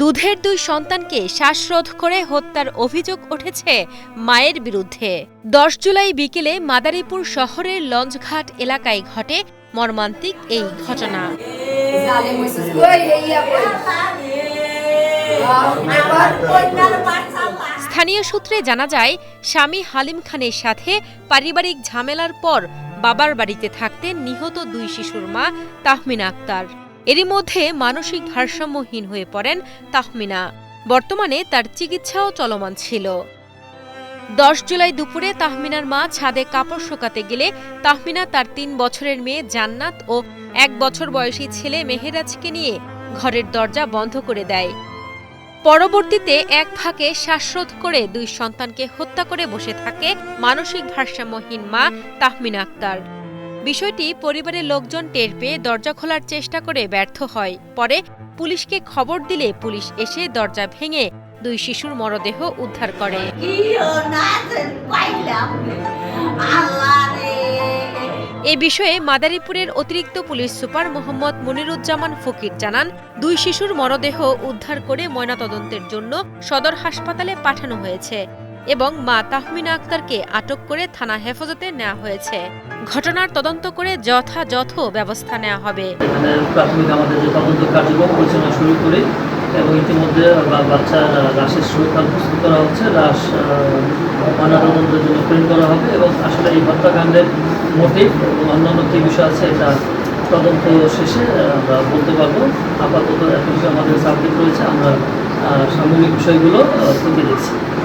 দুধের দুই সন্তানকে শ্বাসরোধ করে হত্যার অভিযোগ উঠেছে মায়ের বিরুদ্ধে। দশ জুলাই বিকেলে মাদারীপুর শহরের লঞ্চঘাট এলাকায় ঘটে মর্মান্তিক এই ঘটনা। স্থানীয় সূত্রে জানা যায়, স্বামী হালিম খানের সাথে পারিবারিক ঝামেলার পর বাবার বাড়িতে থাকতেন নিহত দুই শিশুর মা তাহমিনা আক্তার। এরই মধ্যে মানসিক ভারসাম্যহীন হয়ে পড়েন তাহমিনা। বর্তমানে তার চিকিৎসাও চলমান ছিল। দশ জুলাই দুপুরে তাহমিনার মা ছাদে কাপড় শোকাতে গেলে তাহমিনা তার তিন বছরের মেয়ে জান্নাত ও এক বছর বয়সী ছেলে মেহেরাজকে নিয়ে ঘরের দরজা বন্ধ করে দেয়। পরবর্তীতে এক ফাঁকে শ্বাসরোধ করে দুই সন্তানকে হত্যা করে বসে থাকে মানসিক ভারসাম্যহীন মা তাহমিনা আক্তার। বিষয়টি পরিবারের লোকজন টের পেয়ে দরজা খোলার চেষ্টা করে ব্যর্থ হয়। পরে পুলিশকে খবর দিলে পুলিশ এসে দরজা ভেঙে দুই শিশুর মরদেহ উদ্ধার করে। এ বিষয়ে মাদারীপুরের অতিরিক্ত পুলিশ সুপার মোহাম্মদ মনিরুজ্জামান ফকির জানান, দুই শিশুর মরদেহ উদ্ধার করে ময়নাতদন্তের জন্য সদর হাসপাতালে পাঠানো হয়েছে। এবং মা তাহমিনা আক্তারকে আটক করে থানা হেফাজতে নেওয়া হয়েছে। ঘটনার তদন্ত করে যথাযথ ব্যবস্থা নেওয়া হবে। এখানে প্রাথমিক আমাদের যে তদন্ত কার্যক্রম পরিচালনা শুরু করি এবং ইতিমধ্যে বাচ্চার আহ, লাশের সুরক্ষা প্রস্তুত করা হচ্ছে। লাশ ময়নাতদন্তের জন্য প্রিন্ট করা হবে এবং আসলে এই হত্যাকাণ্ডের মোটিভ এবং অন্যান্য কী বিষয় আছে এটা তদন্ত শেষে আমরা বলতে পারব। আপাতত এখন আমাদের সাবজেক্ট রয়েছে। আমরা সামগ্রিক বিষয়গুলো খতিয়ে দেখছি।